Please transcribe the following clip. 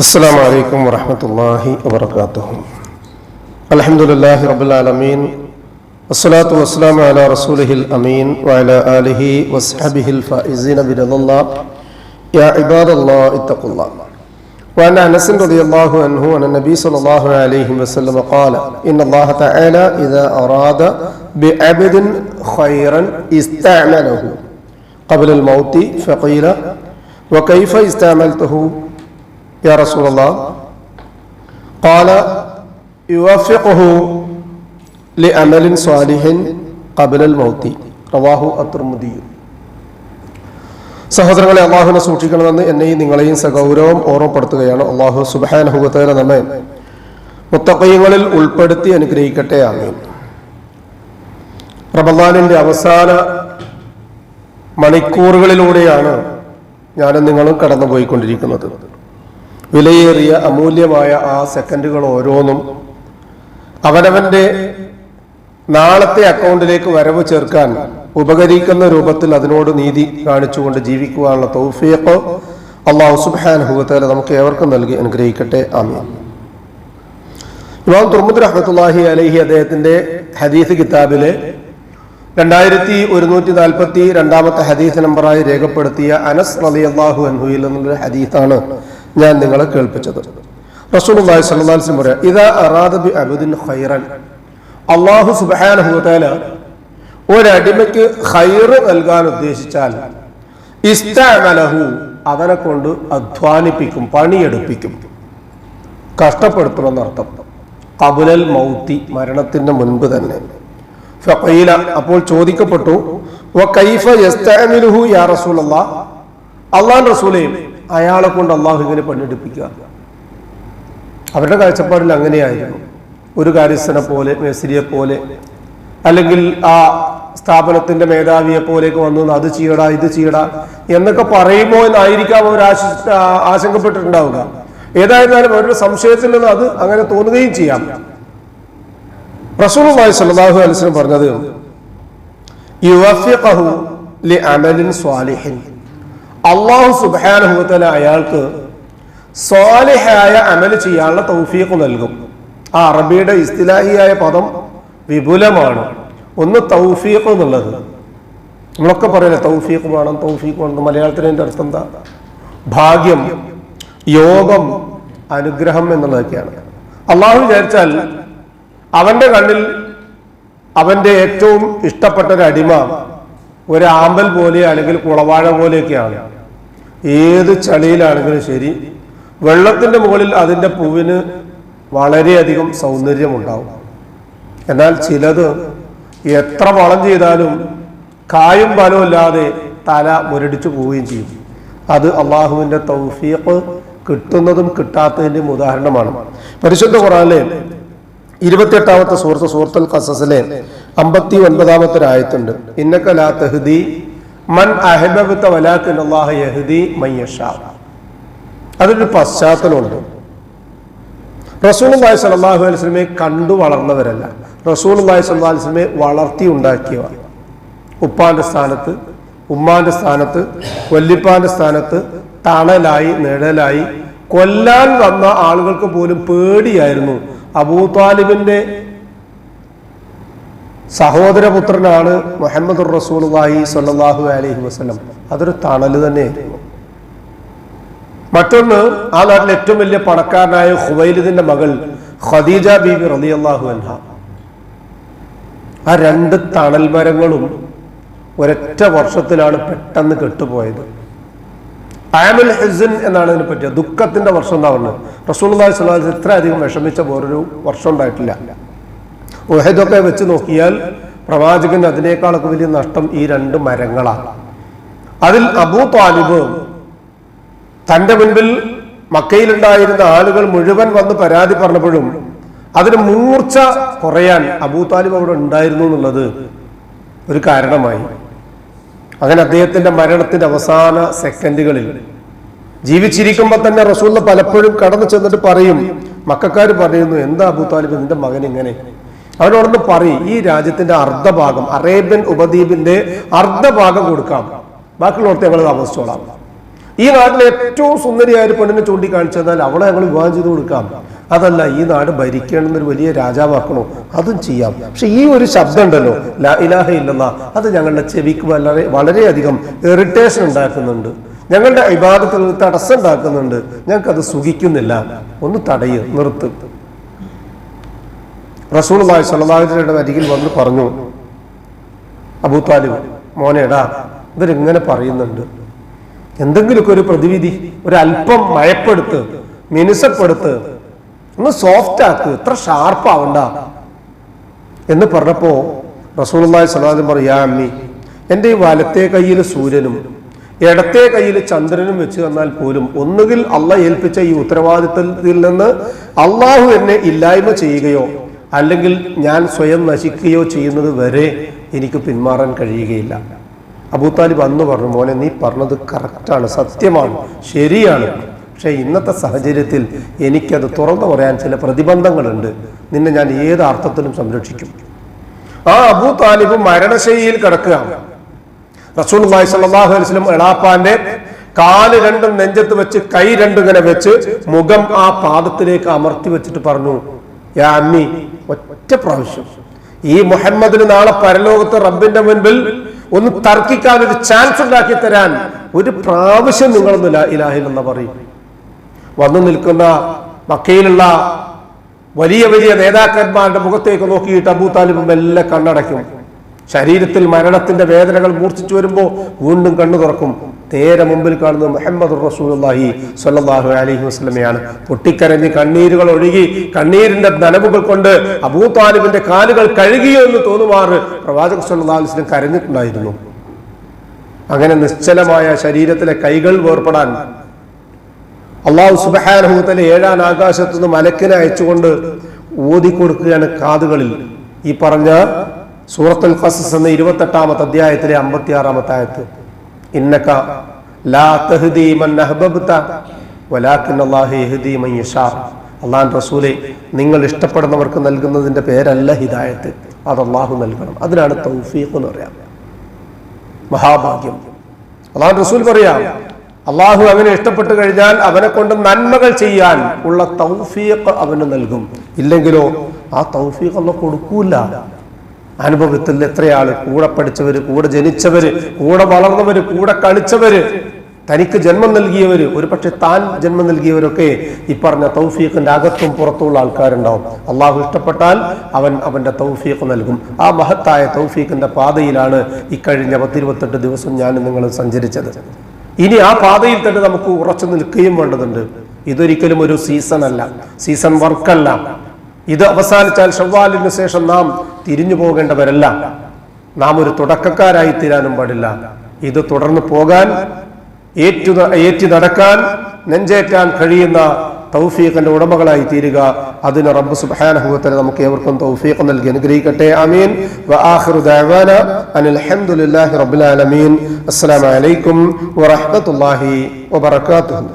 السلام عليكم ورحمة الله وبركاته. الحمد لله رب العالمين والصلاة والسلام على رسوله الأمين وعلى آله وصحبه الفائزين برضا الله. يا عباد الله اتقوا الله. وعن أنس رضي الله عنه أن النبي صلى الله عليه وسلم قال إن الله تعالى إذا أراد بعبد خيرا استعمله. قبل الموت فقيل وكيف استعملته؟ يا رسول الله قال يوفقه لعمل صالح قبل الموت റവാഹു അത്തുർമുദി സഹോദരങ്ങളെ അള്ളാഹുവിനെ സൂക്ഷിക്കണമെന്ന് എന്നെയും നിങ്ങളെയും സഗൗരവം ഓർമ്മപ്പെടുത്തുകയാണ് അള്ളാഹു സുബാനുഭവത്തേനെ നമ്മെ മുത്തക്കയങ്ങളിൽ ഉൾപ്പെടുത്തി അനുഗ്രഹിക്കട്ടെ ആമീൻ റമദാനിന്റെ അവസാന മണിക്കൂറുകളിലൂടെയാണ് ഞാനും നിങ്ങളും കടന്നുപോയിക്കൊണ്ടിരിക്കുന്നത് വിലയേറിയ അമൂല്യമായ ആ സെക്കൻഡുകൾ ഓരോന്നും അവനവന്റെ നാളത്തെ അക്കൗണ്ടിലേക്ക് വരവ് ചേർക്കാൻ ഉപകരിക്കുന്ന രൂപത്തിൽ അതിനോട് നീതി കാണിച്ചുകൊണ്ട് ജീവിക്കുവാനുള്ള തൗഫീഖ് അള്ളാഹു സുബാനുഭവത്തേല നമുക്ക് ഏവർക്കും നൽകി അനുഗ്രഹിക്കട്ടെ. ആമീൻ. ഇമാം തുർമുദ് റഹ്മത്തുല്ലാഹി അലഹി അദ്ദേഹത്തിന്റെ ഹദീസ് കിതാബിലെ രണ്ടായിരത്തി ഒരുന്നൂറ്റി നാൽപ്പത്തി രണ്ടാമത്തെ ഹദീസ് നമ്പറായി രേഖപ്പെടുത്തിയ അനസ് അലി അള്ളാഹു അൻഹുയിൽ നിന്നുള്ള ഹദീസാണ് ഞാൻ നിങ്ങളെ കേൾപ്പിച്ചത്. റസൂലുള്ളാഹി സ്വല്ലല്ലാഹു അലൈഹി വസല്ലം പറയാം ഇദാ അറാദ ബി അബ്ദിൻ ഖൈറൻ. അല്ലാഹു സുബ്ഹാനഹു വതആല ഒരടിമയ്ക്ക് ഖൈർ നൽകാൻ ഉദ്ദേശിച്ചാൽ ഇസ്തഅമലഹു അവനെ കൊണ്ട് അധ്വാനിപ്പിക്കും പണിയെടുപ്പിക്കും. കഷ്ടപ്പെടുത്തുമെന്നർത്ഥം കബുലൽ മൗത്തി മരണത്തിന് മുൻപ് തന്നെ. ഫഖീല അപ്പോൾ ചോദിക്കപ്പെട്ടു വ കൈഫ യസ്തഅമിലുഹു യാ റസൂലുള്ളാ അള്ളാൻ റസൂലയും അയാളെ കൊണ്ട് അള്ളാഹു ഇങ്ങനെ പണിയെടുപ്പിക്കുക. അവരുടെ കാഴ്ചപ്പാടിൽ അങ്ങനെയായിരുന്നു. ഒരു കാര്യസ്ഥനെ പോലെ മേസ്രിയെ പോലെ അല്ലെങ്കിൽ ആ സ്ഥാപനത്തിന്റെ മേധാവിയെ പോലെയൊക്കെ വന്നു അത് ചെയ്യടാ ഇത് ചെയ്യടാ എന്നൊക്കെ പറയുമോ എന്നായിരിക്കാം അവർ ആശ ആശങ്കപ്പെട്ടിട്ടുണ്ടാവുക. ഏതായിരുന്നാലും അവരുടെ സംശയത്തിൽ നിന്ന് അത് അങ്ങനെ തോന്നുകയും ചെയ്യാം. റസൂലുള്ളാഹി സല്ലാഹു അലൈഹി വസല്ലം പറഞ്ഞത് യുവഫിഖഹു ലി അമലിൻ സ്വാലിഹിൻ. അള്ളാഹു സുബ്ഹാനഹു വതആല അയാൾക്ക് സ്വാലിഹായ അമൽ ചെയ്യാനുള്ള തൗഫീഖ് നൽകും. ആ അറബിയുടെ ഇസ്തിലാഹിയായ പദം വിപുലമാണ്. ഒന്ന് തൗഫീഖ് എന്നുള്ളത്. നമ്മളൊക്കെ പറയില്ലേ തൗഫീഖ് വേണം തൗഫീഖ് വേണം മലയാളത്തിൽ അതിന്റെ അർത്ഥം എന്താ? ഭാഗ്യം യോഗം അനുഗ്രഹം എന്നുള്ളതൊക്കെയാണ്. അള്ളാഹു വിചാരിച്ചാൽ അവന്റെ കണ്ണിൽ അവന്റെ ഏറ്റവും ഇഷ്ടപ്പെട്ട ഒരു അടിമ ഒരു ആമ്പൽ പോലെ അല്ലെങ്കിൽ കുളവാഴ പോലെയൊക്കെയാണ്. ഏത് ചളിയിലാണെങ്കിലും ശരി വെള്ളത്തിന്റെ മുകളിൽ അതിന്റെ പൂവിന് വളരെയധികം സൗന്ദര്യമുണ്ടാവും. എന്നാൽ ചിലത് എത്ര വളം ചെയ്താലും കായും ഫലവും ഇല്ലാതെ തല മുരടിച്ച് പോവുകയും ചെയ്യും. അത് അള്ളാഹുവിന്റെ തൗഫീഖ് കിട്ടുന്നതും കിട്ടാത്തതിന്റെയും ഉദാഹരണമാണ്. പരിശുദ്ധ ഖുറാനിലെ ഇരുപത്തിയെട്ടാമത്തെ സുഹൃത്ത് സുഹൃത്തുൽ കസസിലെ അമ്പത്തി ഒൻപതാമത്തെ ആയത്തുണ്ട് ഇന്നക്കലാ തഹ്ദി മൻ അഹബബത്ത യശാ അതിനൊരു പശ്ചാത്തലമുണ്ട്. റസൂൽ അള്ളാഹി അലൈഹി സ്വലമെ കണ്ടു വളർന്നവരല്ല. റസൂൽ അള്ളാഹി അലൈഹി സ്വലമെ വളർത്തി ഉണ്ടാക്കിയവർ. ഉപ്പാന്റെ സ്ഥാനത്ത് ഉമ്മാന്റെ സ്ഥാനത്ത് കൊല്ലിപ്പാന്റെ സ്ഥാനത്ത് തണലായി നിഴലായി കൊല്ലാൻ വന്ന ആളുകൾക്ക് പോലും പേടിയായിരുന്നു. അബൂതാലിബിന്റെ സഹോദരപുത്രനാണ് മുഹമ്മദ് റസൂലുള്ളാഹി സ്വല്ലല്ലാഹു അലഹി വസ്ലം അതൊരു തണൽ തന്നെയായിരുന്നു. മറ്റൊന്ന് ആ നാട്ടിലെ ഏറ്റവും വലിയ പണക്കാരനായ ഹുവൈലിദിന്റെ മകൾ ഖദീജ ബീബി റളിയല്ലാഹു അൻഹ. ആ രണ്ട് തണൽ മരങ്ങളും ഒരൊറ്റ വർഷത്തിലാണ് പെട്ടെന്ന് കെട്ടുപോയത്. ആമുൽ ഹെസിൻ എന്നാണ് ഇതിനെ പറ്റിയത്. ദുഃഖത്തിന്റെ വർഷം എന്നാ പറഞ്ഞത്? റസൂലുള്ളാഹി സ്വല്ലല്ലാഹു ഇത്രയധികം ഇത്ര അധികം വിഷമിച്ച പോലൊരു വർഷം ഉണ്ടായിട്ടില്ല. ഉഹദൊക്കെ വെച്ച് നോക്കിയാൽ പ്രവാചകൻ അതിനേക്കാളൊക്കെ വലിയ നഷ്ടം ഈ രണ്ട് മരങ്ങളാണ്. അതിൽ അബൂ താലിബ് തന്റെ മുൻപിൽ മക്കയിലുണ്ടായിരുന്ന ആളുകൾ മുഴുവൻ വന്ന് പരാതി പറഞ്ഞപ്പോഴും അതിന് മൂർച്ച കുറയാൻ അബൂ താലിബ് അവിടെ ഉണ്ടായിരുന്നു എന്നുള്ളത് ഒരു കാരണമായി. അങ്ങനെ അദ്ദേഹത്തിന്റെ മരണത്തിന്റെ അവസാന സെക്കൻഡുകളിൽ ജീവിച്ചിരിക്കുമ്പോൾ തന്നെ റസൂൽ പലപ്പോഴും കടന്നു ചെന്നിട്ട് പറയും മക്കാർ പറയുന്നു എന്താ അബൂ താലിബ് നിന്റെ മകൻ ഇങ്ങനെ? അവരോടൊന്ന് പറയും ഈ രാജ്യത്തിന്റെ അർദ്ധഭാഗം അറേബ്യൻ ഉപദ്വീപിന്റെ അർദ്ധഭാഗം കൊടുക്കാം. ബാക്കിയുള്ളവർക്ക് ഞങ്ങൾ താമസിച്ചോളാം. ഈ നാട്ടിലെ ഏറ്റവും സുന്ദരിയായ ഒരു പെണ്ണിനെ ചൂണ്ടിക്കാണിച്ചു തന്നാൽ അവളെ ഞങ്ങൾ വിവാഹം ചെയ്ത് കൊടുക്കാം. അതല്ല ഈ നാട് ഭരിക്കണമെന്നൊരു വലിയ രാജാവാക്കണോ? അതും ചെയ്യാം. പക്ഷെ ഈ ഒരു ശബ്ദം ഉണ്ടല്ലോ ലാ ഇലാഹ ഇല്ലെന്ന അത് ഞങ്ങളുടെ ചെവിക്ക് വളരെ വളരെയധികം ഇറിറ്റേഷൻ ഉണ്ടാക്കുന്നുണ്ട്. ഞങ്ങളുടെ വിവാദത്തിൽ തടസ്സം ഉണ്ടാക്കുന്നുണ്ട്. അത് സുഖിക്കുന്നില്ല. ഒന്ന് തടയ് നിർത്ത്. റസൂൽ സല്ലാഹുലിയുടെ അരികിൽ വന്ന് പറഞ്ഞു അബൂ താലിബ് മോനേടാ ഇവരിങ്ങനെ പറയുന്നുണ്ട്. എന്തെങ്കിലുമൊക്കെ ഒരു പ്രതിവിധി ഒരു അല്പം മയപ്പെടുത്ത് മിനുസപ്പെടുത്ത് ഒന്ന് സോഫ്റ്റ് ആക്ക് ഷാർപ്പ് ആവണ്ട. എന്ന് പറഞ്ഞപ്പോ റസൂലി സ്വലാദം പറയാ അമ്മി എന്റെ ഈ വലത്തെ കയ്യിൽ സൂര്യനും ഇടത്തെ കയ്യിൽ ചന്ദ്രനും വെച്ച് തന്നാൽ പോലും ഒന്നുകിൽ അള്ള ഏൽപ്പിച്ച ഈ ഉത്തരവാദിത്തത്തിൽ നിന്ന് അള്ളാഹു എന്നെ ഇല്ലായ്മ ചെയ്യുകയോ അല്ലെങ്കിൽ ഞാൻ സ്വയം നശിക്കുകയോ ചെയ്യുന്നത് വരെ എനിക്ക് പിന്മാറാൻ കഴിയുകയില്ല. അബൂത്താലിബ് അന്ന് പറഞ്ഞു മോനെ നീ പറഞ്ഞത് കറക്റ്റാണ് സത്യമാണ് ശരിയാണ്. പക്ഷേ ഇന്നത്തെ സാഹചര്യത്തിൽ എനിക്കത് തുറന്നു പറയാൻ ചില പ്രതിബന്ധങ്ങളുണ്ട്. നിന്നെ ഞാൻ ഏത് അർത്ഥത്തിലും സംരക്ഷിക്കും. ആ അബൂ താലിബ് മരണശൈലിയിൽ കിടക്കുകയാണ്. റസൂൽ സല്ലാഹു അലൈസ്ലം എളാപ്പാന്റെ കാൽ രണ്ടും നെഞ്ചത്ത് വെച്ച് കൈ രണ്ടും ഇങ്ങനെ വെച്ച് മുഖം ആ പാദത്തിലേക്ക് അമർത്തി വെച്ചിട്ട് പറഞ്ഞു യാ അമ്മി ഒറ്റ പ്രാവശ്യം. ഈ മുഹമ്മദിന് നാളെ പരലോകത്ത് റബ്ബിന്റെ മുൻപിൽ ഒന്ന് തർക്കിക്കാൻ ഒരു ചാൻസ് ഉണ്ടാക്കി തരാൻ ഒരു പ്രാവശ്യം നിങ്ങളൊന്ന് ഇലാഹിൽ എന്ന് പറയും. വന്നു നിൽക്കുന്ന മക്കയിലുള്ള വലിയ വലിയ നേതാക്കന്മാരുടെ മുഖത്തേക്ക് നോക്കിയിട്ട് അബൂ താലിബ് മെല്ലെ കണ്ണടയ്ക്കും. ശരീരത്തിൽ മരണത്തിന്റെ വേദനകൾ മൂർച്ഛിച്ചു വരുമ്പോൾ വീണ്ടും കണ്ണു തുറക്കും. നേരെ മുമ്പിൽ കാണുന്നത് മുഹമ്മദ് റസൂലി സല്ലാഹു അലഹി വസ്ലമയാണ് പൊട്ടിക്കരഞ്ഞ് കണ്ണീരുകൾ ഒഴുകി കണ്ണീരിന്റെ നനവുകൾ കൊണ്ട് അബൂ താലിബിന്റെ കാലുകൾ കഴുകിയോ എന്ന് തോന്നുമാറ് പ്രവാചക സല്ലാ അലിസ്ലം കരഞ്ഞിട്ടുണ്ടായിരുന്നു. അങ്ങനെ നിശ്ചലമായ ശരീരത്തിലെ കൈകൾ വേർപ്പെടാൻ അള്ളാഹു സുബഹാനുഭവത്തിലെ ഏഴാം ആകാശത്തു നിന്ന് മലക്കിനെ അയച്ചുകൊണ്ട് ഓതിക്കൊടുക്കുകയാണ് കാതുകളിൽ. ഈ പറഞ്ഞ സൂറത്തുൽ ഖസസ് എന്ന ഇരുപത്തെട്ടാമത്തെ അധ്യായത്തിലെ അമ്പത്തിയാറാമത്തെ ആയത്ത്. ഇന്നക ലാ തഹ്ദി മൻ അഹ്ബബ്ത വലാകിൻ അല്ലാഹു യഹ്ദി മൻ യശാ. അള്ളാൻ റസൂലെ നിങ്ങൾ ഇഷ്ടപ്പെടുന്നവർക്ക് നൽകുന്നതിന്റെ പേരല്ല ഹിദായത്ത്. അത് അള്ളാഹു നൽകണം. അതിനാണ് തൗഫീഖ് എന്ന് പറയാം. മഹാഭാഗ്യം. അള്ളാഹു റസൂൽ പറയാം അള്ളാഹു അവനെ ഇഷ്ടപ്പെട്ടു കഴിഞ്ഞാൽ അവനെ കൊണ്ട് നന്മകൾ ചെയ്യാൻ ഉള്ള തൗഫീഖ് അവന് നൽകും. ഇല്ലെങ്കിലോ ആ തൗഫീഖ് അല്ല കൊടുക്കൂല. അനുഭവത്തിൽ എത്രയാൾ? കൂടെ പഠിച്ചവര് കൂടെ ജനിച്ചവര് കൂടെ വളർന്നവര് കൂടെ കളിച്ചവര്. തനിക്ക് ജന്മം നൽകിയവര്. ഒരു പക്ഷെ താൻ ജന്മം നൽകിയവരൊക്കെ ഈ പറഞ്ഞ തൗഫീഖിന്റെ അകത്തും പുറത്തുള്ള ആൾക്കാരുണ്ടാവും. അള്ളാഹു ഇഷ്ടപ്പെട്ടാൽ അവൻ അവന്റെ തൗഫീഖ് നൽകും. ആ മഹത്തായ തൗഫീഖിന്റെ പാതയിലാണ് ഇക്കഴിഞ്ഞ പത്തിരുപത്തെട്ട് ദിവസം ഞാൻ നിങ്ങൾ സഞ്ചരിച്ചത്. ഇനി ആ പാതയിൽ തന്നെ നമുക്ക് ഉറച്ചു നിൽക്കുകയും വേണ്ടതുണ്ട്. ഇതൊരിക്കലും ഒരു സീസൺ അല്ല. സീസൺ വർക്കല്ല. ഇത് അവസാനിച്ചാൽ ഷവ്വാലിന് ശേഷം നാം തിരിഞ്ഞു പോകേണ്ടവരല്ല. നാം ഒരു തുടക്കക്കാരായി തീരാനും പാടില്ല. ഇത് തുടർന്ന് പോകാൻ ഏറ്റു ഏറ്റി നടക്കാൻ നെഞ്ചേറ്റാൻ കഴിയുന്ന തൗഫീഖിന്റെ ഉടമകളായി തീരുക. അതിന് റബ്ബ് സുബ്ഹാനഹു നമുക്ക് ഏവർക്കും തൗഫീഖ് നൽകി അനുഗ്രഹിക്കട്ടെ. ആമീൻ. വആഖിറു ദഅവാന അനിൽ ഹംദുലില്ലാഹി റബ്ബിൽ ആലമീൻ. അസ്സലാമു അലൈക്കും വറഹ്മത്തുള്ളാഹി വബറകാതുഹു.